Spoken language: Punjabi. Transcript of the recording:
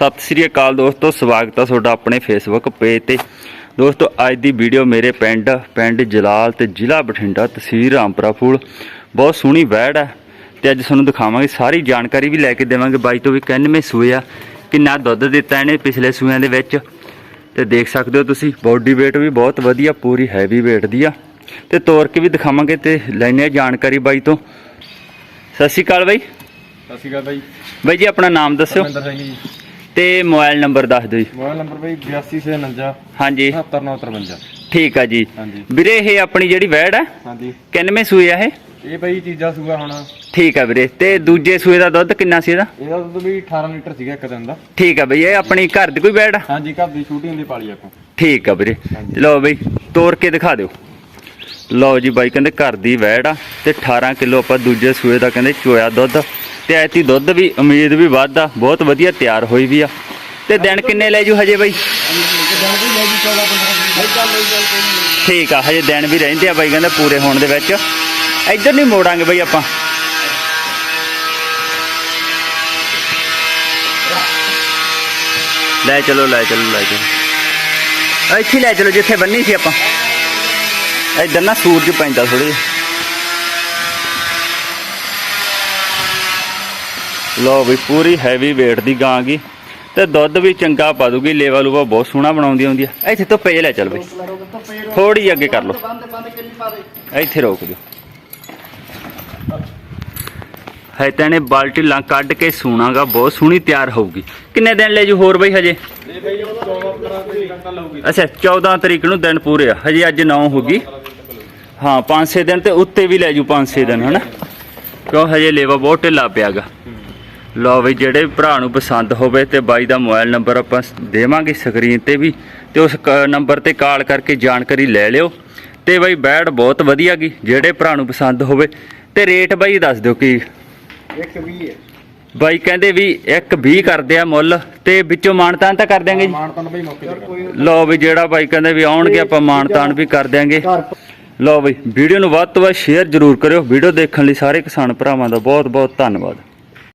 ਸਤਿ ਸ੍ਰੀ ਅਕਾਲ ਦੋਸਤੋ ਸਵਾਗਤ ਹੈ ਤੁਹਾਡਾ ਆਪਣੇ ਫੇਸਬੁੱਕ ਪੇਜ ਤੇ। ਦੋਸਤੋ ਅੱਜ ਦੀ ਵੀਡੀਓ ਮੇਰੇ ਪਿੰਡ ਪਿੰਡ ਜਲਾਲ ਤੇ ਜ਼ਿਲ੍ਹਾ ਬਠਿੰਡਾ ਤਹਿਸੀਲ ਰਾਮਪੁਰਾ ਫੂਲ। ਬਹੁਤ ਸੋਹਣੀ ਵੈੜ ਹੈ ਤੇ ਅੱਜ ਤੁਹਾਨੂੰ ਦਿਖਾਵਾਂਗੇ ਸਾਰੀ ਜਾਣਕਾਰੀ ਵੀ ਲੈ ਕੇ ਦੇਵਾਂਗੇ। ਬਾਈ ਤੋਂ ਵੀ ਕਿੰਨਵੇਂ ਸੂਏ ਆ ਕਿੰਨਾ ਦੁੱਧ ਦਿੱਤਾ ਇਹਨੇ ਪਿਛਲੇ ਸੂਆਂ ਦੇ ਵਿੱਚ। ਤੇ ਦੇਖ ਸਕਦੇ ਹੋ ਤੁਸੀਂ ਬੋਡੀ weight ਵੀ ਬਹੁਤ ਵਧੀਆ ਪੂਰੀ ਹੈਵੀ weight ਦੀ ਆ। ਤੇ ਤੋਰ ਕੇ ਵੀ ਦਿਖਾਵਾਂਗੇ ਤੇ ਲੈਣੇ ਜਾਣਕਾਰੀ ਬਾਈ ਤੋਂ। ਸਤਿ ਸ਼੍ਰੀ ਅਕਾਲ ਬਾਈ। ਸਤਿ ਸ਼੍ਰੀ ਅਕਾਲ ਬਾਈ। ਬਾਈ ਜੀ ਆਪਣਾ ਨਾਮ ਦੱਸਿਓ। ਰਮਿੰਦਰ ਸਿੰਘ ਜੀ। ਤੇ ਮੋਬਾਈਲ ਨੰਬਰ ਦੱਸ ਦਿਓ ਜੀ। ਮੋਬਾਈਲ ਨੰਬਰ ਬਾਈ 8249 ਹਾਂਜੀ। 77953 ਠੀਕ ਆ ਜੀ। ਹਾਂਜੀ। ਵੀਰੇ ਇਹ ਆਪਣੀ ਜਿਹੜੀ ਵੈੜ ਹੈ ਹਾਂਜੀ। ਕਿੰਨਵੇਂ ਸੂਏ ਆ ਇਹ? ਇਹ ਬਾਈ ਚੀਜ਼ਾ ਸੂਆ ਹੁਣ। ਠੀਕ ਆ ਵੀਰੇ। ਤੇ ਦੂਜੇ ਸੂਏ ਦਾ ਦੁੱਧ ਕਿੰਨਾ ਸੀ ਇਹਦਾ? ਇਹਦਾ ਦੁੱਧ ਵੀ 18 ਲੀਟਰ ਸੀਗਾ ਇੱਕ ਦਿਨ ਦਾ। ਠੀਕ ਆ ਬਈ ਇਹ ਆਪਣੀ ਘਰ ਦੀ ਕੋਈ ਵੈੜ ਆ? ਹਾਂਜੀ ਘਰ ਦੀ ਛੋਟੀ ਹੁੰਦੀ ਪਾਲੀ ਆਪਾਂ। ਠੀਕ ਆ ਵੀਰੇ। ਲਓ ਬਈ ਤੋੜ ਕੇ ਦਿਖਾ ਦਿਓ। ਲਓ ਜੀ ਬਾਈ ਕਹਿੰਦੇ ਘਰ ਦੀ ਵੈੜ ਆ ਤੇ 18 ਕਿਲੋ ਆਪਾਂ ਦੂਜੇ ਸੂਏ ਦਾ ਕਹਿੰਦੇ ਚੋਇਆ ਦੁੱਧ। ਤੇ ਐਤੀ ਦੁੱਧ ਵੀ, ਉਮੀਦ ਵੀ ਵੱਧ ਆ, ਬਹੁਤ ਵਧੀਆ ਤਿਆਰ ਹੋਈ ਵੀ ਆ। ਤੇ ਦਿਨ ਕਿੰਨੇ ਲੈ ਜੂ ਹਜੇ ਬਾਈ? ਠੀਕ ਆ, ਹਜੇ ਦਿਨ ਵੀ ਰਹਿੰਦੇ ਆ ਬਾਈ, ਕਹਿੰਦਾ ਪੂਰੇ ਹੋਣ ਦੇ ਵਿੱਚ। ਇੱਧਰ ਨਹੀਂ ਮੋੜਾਂਗੇ ਬਾਈ ਆਪਾਂ। ਲੈ ਚਲੋ ਲੈ ਚਲੋ ਲੈ ਚਲੋ। ਇੱਥੇ ਲੈ ਚਲੋ, ਜਿੱਥੇ ਬੰਨੀ ਸੀ ਆਪਾਂ। ਇੱਧਰ ਨਾ ਸੂਰਜ ਪੈਂਦਾ ਥੋੜੀ ਲਓ ਵੀ ਪੂਰੀ ਹੈਵੀ weight ਦੀ ਗਾਂ ਗੀ। ਤੇ ਦੁੱਧ ਵੀ ਚੰਗਾ ਪਾ ਦੂਗੀ, ਲੇਵਾ ਲੂਵਾ ਬਹੁਤ ਸੋਹਣਾ ਬਣਾਉਂਦੀ ਹੁੰਦੀ ਆ। ਇੱਥੇ ਧੁੱਪੇ ਜਿਹੇ ਲੈ ਚੱਲ ਬਈ। ਥੋੜੀ ਅੱਗੇ ਕਰ ਲਓ। ਇੱਥੇ ਰੋਕ ਦਿਓ। ਹੈ ਤਾਂ ਇਹਨੇ ਬਾਲਟੀ ਲਾਂ ਕੱਢ ਕੇ ਸੂਣਾਗਾ, ਬਹੁਤ ਸੋਹਣੀ ਤਿਆਰ ਹੋਊਗੀ। ਕਿੰਨੇ ਦਿਨ ਲੈ ਜੂ ਹੋਰ ਬਈ ਹਜੇ? ਅੱਛਾ 14 ਤਰੀਕ ਨੂੰ ਦਿਨ ਪੂਰੇ ਆ। ਹਜੇ ਅੱਜ 9 ਹੋ ਗਈ। ਹਾਂ 5-6 ਦਿਨ ਤੇ ਉੱਤੇ ਵੀ ਲੈ ਜੂ 5-6 ਦਿਨ, ਹਨਾ? ਕਿਉਂ ਹਜੇ ਲੇਵਾ ਬਹੁਤ ਢਿੱਲਾ ਪਿਆਗਾ ਲਓ ਬਈ ਜਿਹੜੇ ਭਰਾ ਨੂੰ ਪਸੰਦ ਹੋਵੇ ਤੇ ਬਾਈ ਦਾ ਮੋਬਾਈਲ ਨੰਬਰ ਆਪਾਂ ਦੇਵਾਂਗੇ ਸਕਰੀਨ ਤੇ ਵੀ ਤੇ ਉਸ ਨੰਬਰ ਤੇ ਕਾਲ ਕਰਕੇ ਜਾਣਕਾਰੀ ਲੈ ਲਿਓ। ਤੇ ਬਾਈ ਬੈਡ ਬਹੁਤ ਵਧੀਆ ਗੀ ਜਿਹੜੇ ਭਰਾ ਨੂੰ ਪਸੰਦ ਹੋਵੇ ਤੇ ਰੇਟ ਬਾਈ ਦੱਸ ਦਿਓ ਕੀ? ਇੱਕ ਵੀ ਹੈ। ਬਾਈ ਕਹਿੰਦੇ ਵੀ 120 ਕਰਦੇ ਆ ਮੁੱਲ ਤੇ ਵਿੱਚੋਂ ਮਾਨਤਾਨ ਤਾਂ ਕਰ ਦਿਆਂਗੇ ਜੀ? ਬਾਈ ਮੌਕੇ ਤੇ ਲਓ ਵੀ ਜਿਹੜਾ ਬਾਈ ਕਹਿੰਦੇ ਵੀ ਆਉਣਗੇ ਆਪਾਂ ਮਾਨਤਾਨ ਵੀ ਕਰ ਦਿਆਂਗੇ। ਲਓ ਬਈ ਵੀਡੀਓ ਨੂੰ ਵੱਧ ਤੋਂ ਵੱਧ ਸ਼ੇਅਰ ਜ਼ਰੂਰ ਕਰਿਓ। ਵੀਡੀਓ ਦੇਖਣ ਲਈ ਸਾਰੇ ਕਿਸਾਨ ਭਰਾਵਾਂ ਦਾ ਬਹੁਤ ਬਹੁਤ ਧੰਨਵਾਦ।